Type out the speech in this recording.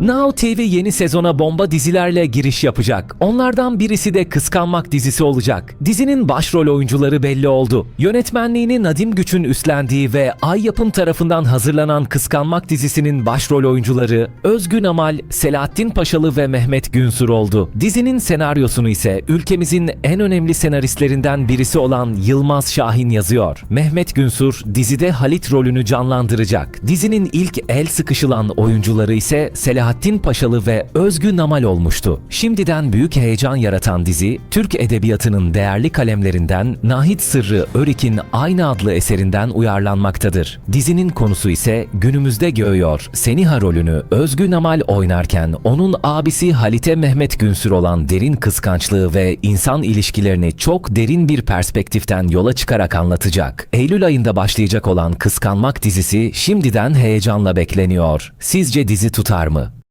Now TV yeni sezona bomba dizilerle giriş yapacak. Onlardan birisi de Kıskanmak dizisi olacak. Dizinin başrol oyuncuları belli oldu. Yönetmenliğini Nadim Güç'ün üstlendiği ve Ay Yapım tarafından hazırlanan Kıskanmak dizisinin başrol oyuncuları Özgün Amal, Selahattin Paşalı ve Mehmet Günsür oldu. Dizinin senaryosunu ise ülkemizin en önemli senaristlerinden birisi olan Yılmaz Şahin yazıyor. Mehmet Günsür dizide Halit rolünü canlandıracak. Dizinin ilk el sıkışılan oyuncuları ise Selahattin Paşalı ve Özgün Namal olmuştu. Şimdiden büyük heyecan yaratan dizi, Türk edebiyatının değerli kalemlerinden Nahit Sırrı Örik'in aynı adlı eserinden uyarlanmaktadır. Dizinin konusu ise günümüzde göğüyor. Seniha rolünü Özgün Namal oynarken onun abisi Halite Mehmet Günsür olan derin kıskançlığı ve insan ilişkilerini çok derin bir perspektiften yola çıkarak anlatacak. Eylül ayında başlayacak olan Kıskanmak dizisi şimdiden heyecanla bekleniyor. Sizce dizi tutar mı?